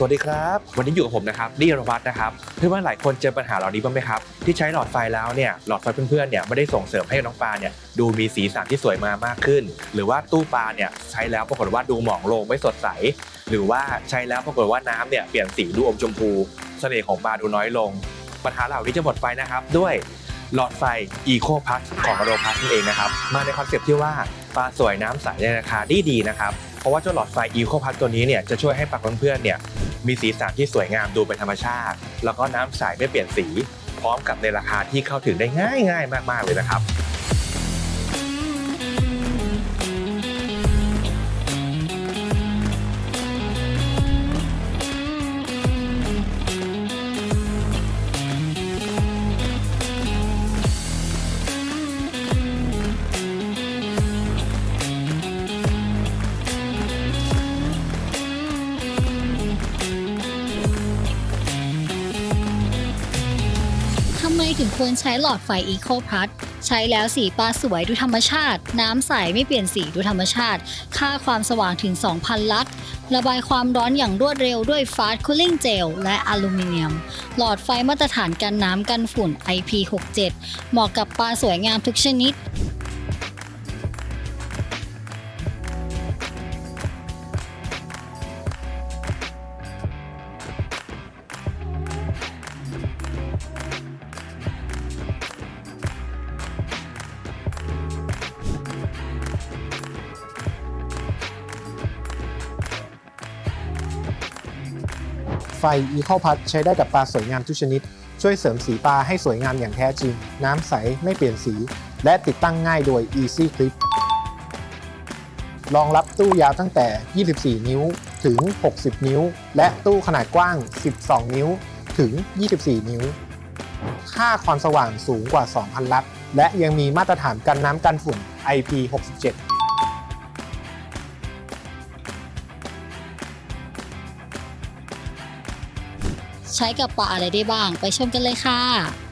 สวัสดีครับ วันนี้อยู่กับผมนะครับนี่รวัตนะครับเพื่อนๆหลายคนเจอปัญหาเหล่านี้บ้างไหมครับ ที่ใช้หลอดไฟแล้วเนี่ยหลอดไฟเพื่อนๆเนี่ยไม่ได้ส่งเสริมให้น้องปลาเนี่ยดูมีสีสันที่สวยมามากขึ้น หรือว่าตู้ปลาเนี่ยใช้แล้วปรากฏว่าดูหมองลงไม่สดใส หรือว่าใช้แล้วปรากฏว่าน้ำเนี่ยเปลี่ยนสีดูอมชมพู เสน่ห์ของปลาดูน้อยลง ปัญหาเหล่านี้จะหมดไปนะครับ ด้วยหลอดไฟ Eco Plus ของอโรพัสนั่นเองนะครับมาในคอนเซปต์ที่ว่าปลาสวยน้ำใสในราคาดีดีๆนะครับเพราะว่าเจ้าหลอดไฟ Eco Plus ตัวนี้เนี่ยจะช่วยให้ปลาเพื่อนๆเนี่ย มีสีสันที่สวยงามดูเป็นธรรมชาติ แล้วก็น้ำใสไม่เปลี่ยนสี พร้อมกับในราคาที่เข้าถึงได้ง่าย ๆ มาก ๆ เลยนะครับ ไมถึงควรใช้หลอดไฟ Eco Plus ใช้แล้วสีปลาสวยดูธรรมชาติ น้ำใสไม่เปลี่ยนสีดูธรรมชาติ ค่าความสว่างถึง 2,000 ลัตระบายความร้อนอย่างรวดเร็วด้วย Fast Cooling Gel และอลูมิเนียม หลอดไฟมาตรฐานกันน้ำกันฝุ่น IP67 เหมาะกับปลาสวยงามทุกชนิด ไฟ Eco p l u s ใช้ได้กับปลาสวยงามทุกชนิด ช่วยเสริมสีปลาให้สวยงามอย่างแท้จริง น้ำใสไม่เปลี่ยนสี และติดตั้งง่ายโดย Easy Clip รองรับตู้ยาวตั้งแต่ 24 นิ้วถึง 60 นิ้ว และตู้ขนาดกว้าง 12 นิ้วถึง 24 นิ้ว ค่าความสว่างสูงกว่า 2,000 ลัตและยังมีมาตรฐานกันน้ำกันฝุ่น IP67 ใช้กับปลาอะไรได้บ้าง ไปชมกันเลยค่ะ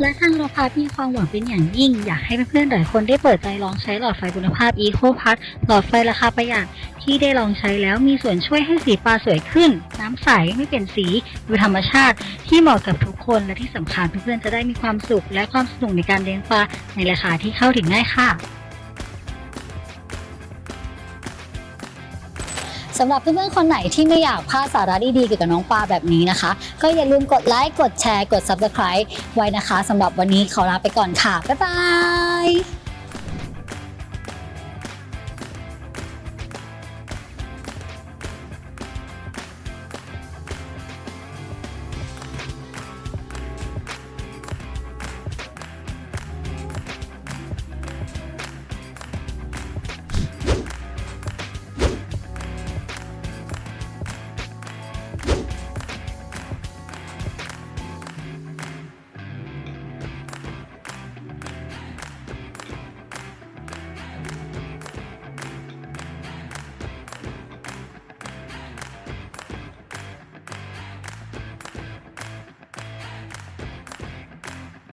และทางเราพามีความหวังเป็นอย่างยิ่ง อยากให้เพื่อนๆหลายคนได้เปิดใจลองใช้หลอดไฟคุณภาพ Eco p a s หลอดไฟราคาประหยัดที่ได้ลองใช้แล้วมีส่วนช่วยให้สีปลาสวยขึ้น น้ำใสไม่เปลี่ยนสีดูธรรมชาติ ที่เหมาะกับทุกคนและที่สำคัญเพื่อนๆจะได้มีความสุขและความสนุกในการเลี้ยงปลาในราคาที่เข้าถึงง่ายค่ะ สำหรับเพื่อนๆคนไหนที่ไม่อยากพลาดสาระดีๆเกี่ยวกับน้องปลาแบบนี้นะคะ ก็อย่าลืมกดไลค์กดแชร์กด Subscribe ไว้นะคะสำหรับวันนี้ขอลาไปก่อนค่ะ บ๊ายบาย